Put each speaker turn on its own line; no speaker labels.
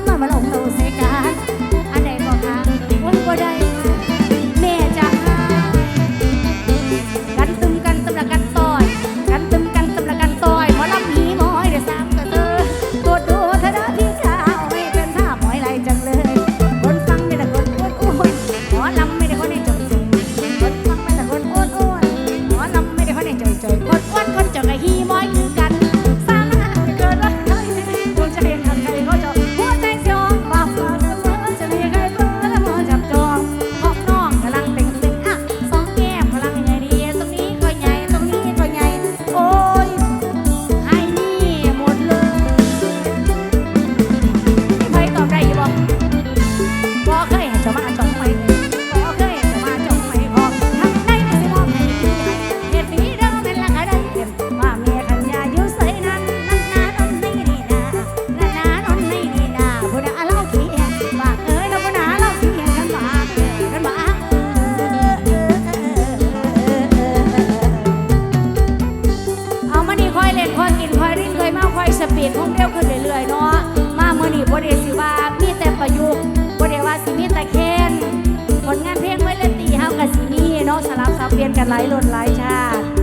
ำมามาลงตราเสก ปีดคงเร็วขึ้นเรื่อยๆเนาะมาเมื่อนี้บ่ได้สิว่ามีแต่ประยุกต์บ่ได้ว่าสิมีแต่เคนผลงานเพลงไว้เล่นตีเฮากับสิมีเนาะสลับสับเปลี่ยนกันหลายหล่นหลายชาติ